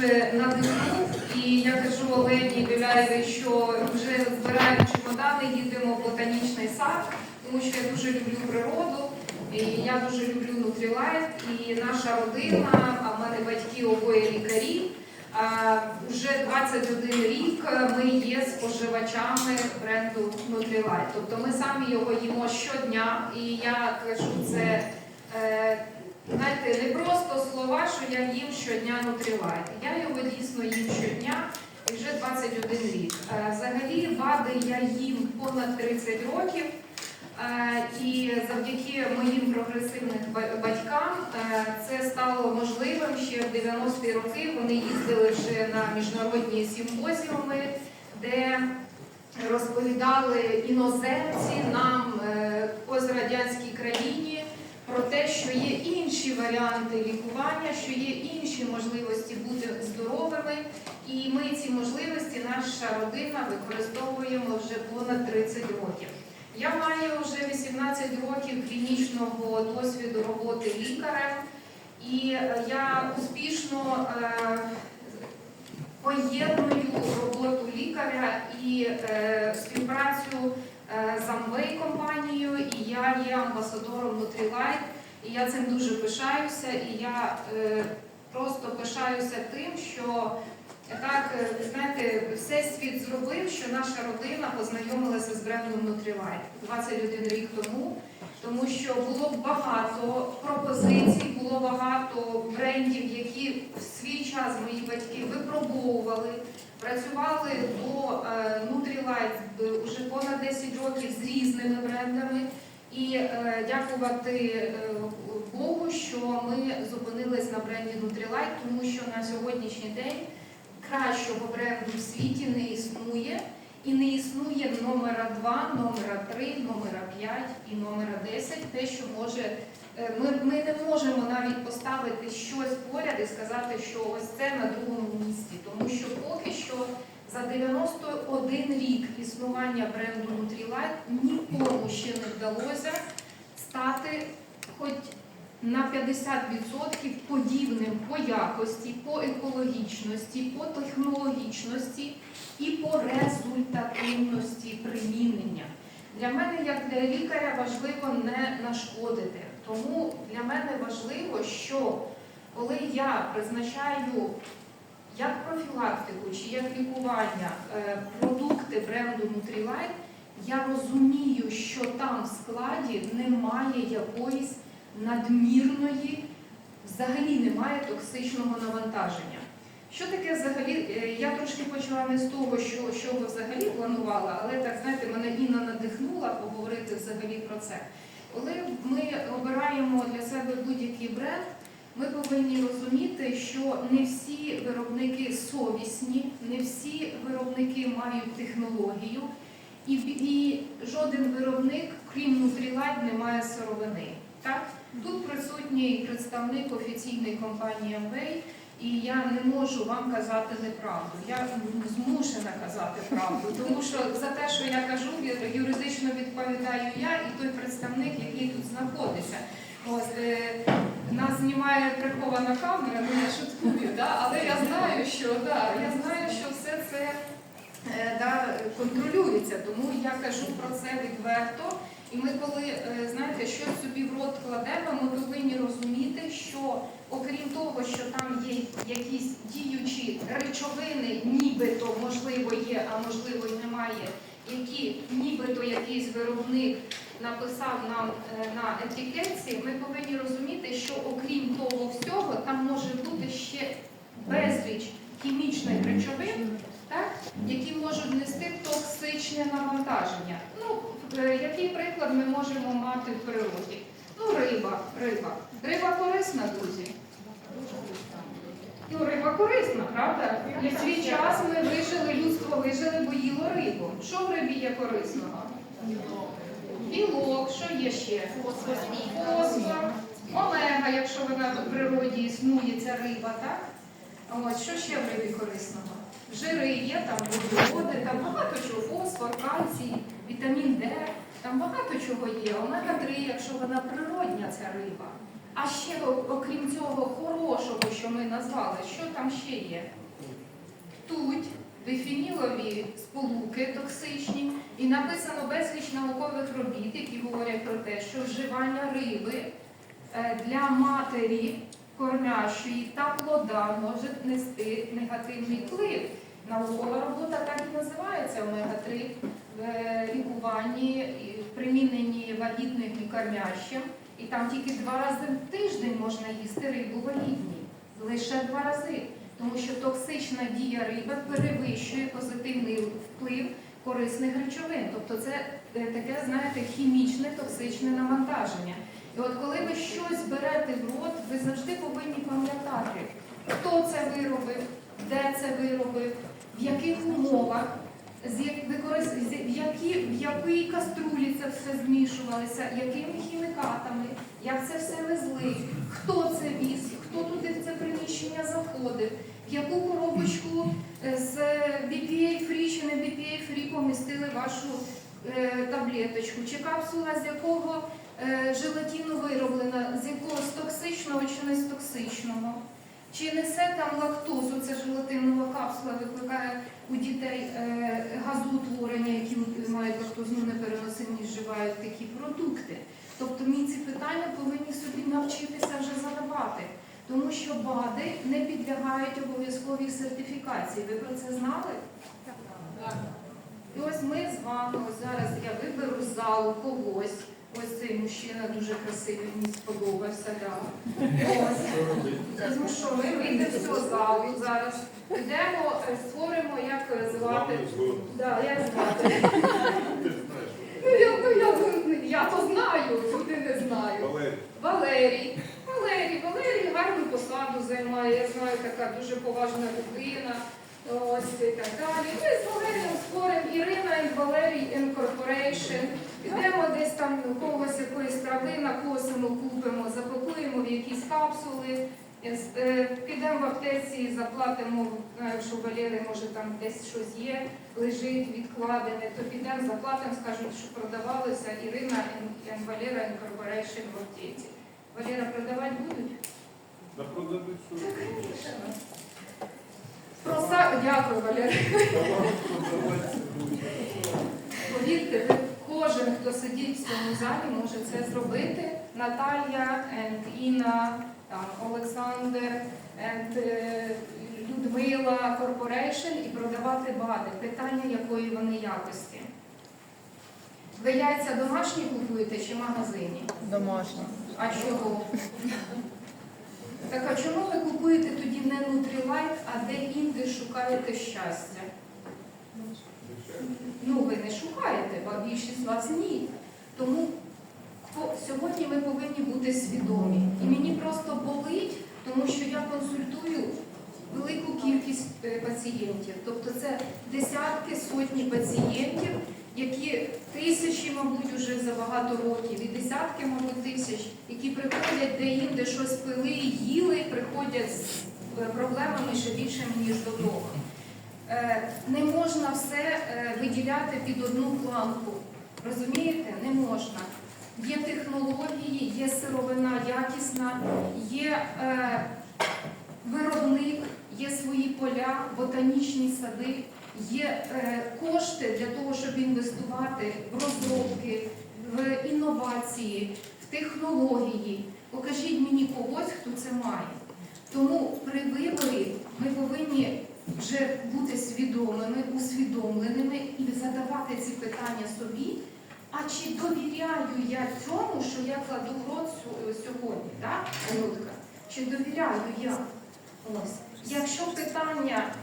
дуже надихнув. І я кажу Олені Біляєвій, що вже збираємо чемодани, їдемо в ботанічний сад, тому що я дуже люблю природу. І я дуже люблю Нутрілайф і наша родина, а в мене батьки обоє лікарі. А, Вже 21 рік ми є споживачами бренду Nutrilite. Тобто ми самі його їмо щодня, і я кажу це е, знаєте, не просто слова, що я їм щодня Nutrilite. Я його дійсно їм щодня і вже 21 рік. Е, Взагалі вади я їм понад 30 років. Е, І завдяки моїм прогресивним батькам е, це стало можливим ще в 90-ті роки. Вони їздили вже на міжнародні симпозіуми, де розповідали іноземці нам в пострадянській країні про те, що є інші варіанти лікування, що є інші можливості бути здоровими. І ми ці можливості, наша родина використовуємо вже понад 30 років. Я маю вже 18 років клінічного досвіду роботи лікарем, і е, я успішно е, поєдную роботу лікаря і е, співпрацю е, з Amway компанією, і я є амбасадором Nutrilite, і я цим дуже пишаюся, і я е, просто пишаюся тим, що так, е, знаєте, все світ зробив, що наша родина познайомилася з брендом Nutrilite 21 рік тому, тому що було багато пропозицій, було багато брендів, які в свій час мої батьки випробовували, працювали до е, Nutrilite вже понад 10 років з різними брендами. І е, дякувати е, Богу, що ми зупинились на бренді Nutrilite, тому що на сьогоднішній день кращого бренду в світі не існує. І не існує номера 2, номера 3, номера 5 і номера 10, те, що може. е, Ми, ми не можемо навіть поставити щось поряд і сказати, що ось це на другому місці, тому що поки що за 91 рік існування бренду Nutrilite нікому ще не вдалося стати хоч на 50% подібним по якості, по екологічності, по технологічності і по результативності примінення. Для мене, як для лікаря, важливо не нашкодити. Тому для мене важливо, що коли я призначаю як профілактику чи як лікування е, продукти бренду Nutrilite, я розумію, що там в складі немає якоїсь надмірної, взагалі немає токсичного навантаження. Що таке взагалі? е, Я трошки почала не з того, що, що ви взагалі планувала, але так знаєте, мене Інна надихнула поговорити взагалі про це. Коли ми обираємо для себе будь-який бренд, ми повинні розуміти, що не всі виробники совісні, не всі виробники мають технологію, і, і жоден виробник, крім Nutrilite, не має сировини. Так? Тут присутній представник офіційної компанії Amway, і я не можу вам казати неправду. Я змушена казати правду, тому що за те, що я кажу, юридично відповідаю я і той представник, який тут знаходиться. Ось е, нас знімає прихована камера, ну я шуткую, да? але я знаю, що да, я знаю, що все це е, да, контролюється, тому я кажу про це відверто. І ми, коли е, знаєте, щось собі в рот кладемо, ми повинні розуміти, що окрім того, що там є якісь діючі речовини, нібито можливо є, а можливо які нібито якийсь виробник написав нам е, на етикетці, ми повинні розуміти, що окрім того всього, там може бути ще безліч хімічних речовин, так, які можуть нести токсичне навантаження. Ну, е, який приклад ми можемо мати в природі? Ну, риба, риба. Риба корисна, друзі. Ну, риба корисна, правда? І в свій час ми вижили, людство вижили, бо їло рибу. Що в рибі є корисного? Білок, що є ще? Фосфор, омега, якщо вона в природі існує, ця риба, так? Ось, що ще в рибі корисного? Жири є, там вуглеводи, там багато чого, фосфор, кальцій, вітамін Д, там багато чого є. Омега-3, якщо вона природня, ця риба. А ще окрім цього хорошого, що ми назвали, що там ще є? Тут дифінілові сполуки токсичні, і написано безліч наукових робіт, які говорять про те, що вживання риби е, для матері кормящої та плода може нести негативний вплив. Наукова робота так і називається омега-3 в е, лікуванні в приміненні вагітним і кормящим. І там тільки два рази в тиждень можна їсти рибу вагітній. Лише два рази. Тому що токсична дія риби перевищує позитивний вплив корисних речовин. Тобто це е, таке, знаєте, хімічне токсичне навантаження. І от коли ви щось берете в рот, ви завжди повинні пам'ятати, хто це виробив, де це виробив, в яких умовах, з які, в якій каструлі це все змішувалося, якими хімікатами, як це все везли, хто це віз, хто туди в це приміщення заходив, в яку коробочку е, з BPA free чи не BPA free помістили вашу е, таблеточку, чи капсула з якого е, желатину вироблена, з якогось токсичного чи не з токсичного. Чи несе там лактозу, це желатинова капсула викликає у дітей е, газоутворення, які мають лактозну непереносимість, вживають такі продукти. Тобто ми ці питання повинні собі навчитися вже задавати, тому що БАДи не підлягають обов'язковій сертифікації. Ви про це знали? І ось ми з вами, зараз я виберу з залу когось. Ось цей мужчина дуже красивий, мені сподобався. Ось. Ну що, ми вийдемо цього залу зараз. Йдемо, е, створимо, як звати. Да, як звати. Ну, я, ну, я, ну, я то знаю, люди не знаю. Валерій, Валерій. Валерій, гарну посаду займає. Я знаю, така дуже поважна людина. Ось і так далі. Ми з Валерієм створимо Ірина і Валерій Incorporation. Підемо десь там у когось якоїсь трави накосимо, купимо, запакуємо в якісь капсули. Е, е, Підемо в аптеці, заплатимо, що у Валери може там десь щось є, лежить відкладене, то підемо, заплатимо, скажуть, що продавалося Ірина і Валера Incorporation в аптеці. Валера продавати будуть? на продадуть Так, що? звісно. Проса... Дякую, Валера. Продавати будуть. Повірте, ви, кожен, хто в цьому залі, може це зробити. Наталія, and Інна, там, Олександр, and, е, Людмила Корпорейшн і продавати БАДи. Питання якої вони якості. Ви яйця домашні купуєте чи в магазині? Домашні. А чого? Так а чому ви купуєте тоді не Nutrilite, а де інде шукаєте щастя? Ну, ви не шукаєте, бо більшість вас ні. Тому сьогодні ми повинні бути свідомі. І мені просто болить, тому що я консультую велику кількість е, пацієнтів. Тобто це десятки, сотні пацієнтів, які тисячі, мабуть, уже за багато років, і десятки, мабуть, тисяч, які приходять де-інде щось пили, їли, приходять з е, проблемами ще більшими, ніж до того. Е, Не можна все е, виділяти під одну планку. Розумієте? Не можна. Є технології, є сировина якісна, є е, виробник, є свої поля, ботанічні сади, є е, кошти для того, щоб інвестувати в розробки, в інновації, в технології. Покажіть мені когось, хто це має. Тому при виборі ми повинні вже бути свідомими, усвідомленими і задавати ці питання собі. А чи довіряю я цьому, що я кладу в рот сьогодні, так? Чи довіряю я? Ось. Якщо питання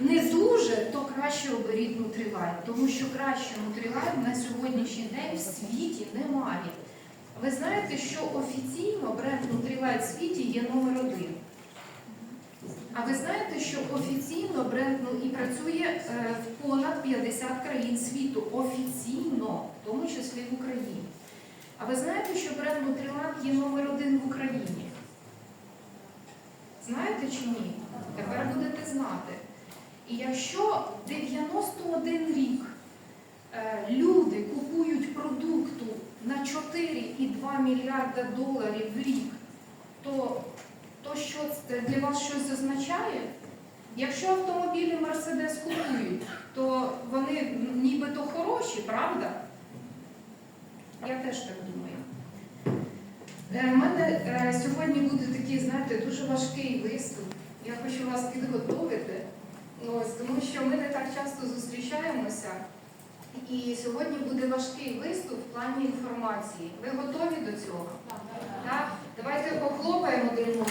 не дуже, то краще оберіть Нутрилайт, тому що краще Нутрилайт на сьогоднішній день в світі немає. Ви знаєте, що офіційно бренд Нутрилайт в світі є номер один. А ви знаєте, що офіційно бренд ну, і працює е, в понад 50 країн світу. Офіційно, в тому числі в Україні. А ви знаєте, що бренд Нутрилайт є номер один в Україні? Знаєте чи ні? Тепер будете знати. І якщо 91 рік е, люди купують продукту на 4,2 мільярда доларів в рік, то, що це для вас щось означає? Якщо автомобілі Мерседес купують, то вони нібито хороші, правда? Я теж так думаю. У мене е, сьогодні буде такий, знаєте, дуже важкий виступ. Я хочу вас підготовити, ось, тому що ми не так часто зустрічаємося. І сьогодні буде важкий виступ в плані інформації. Ви готові до цього? Так? Давайте похлопаємо одного.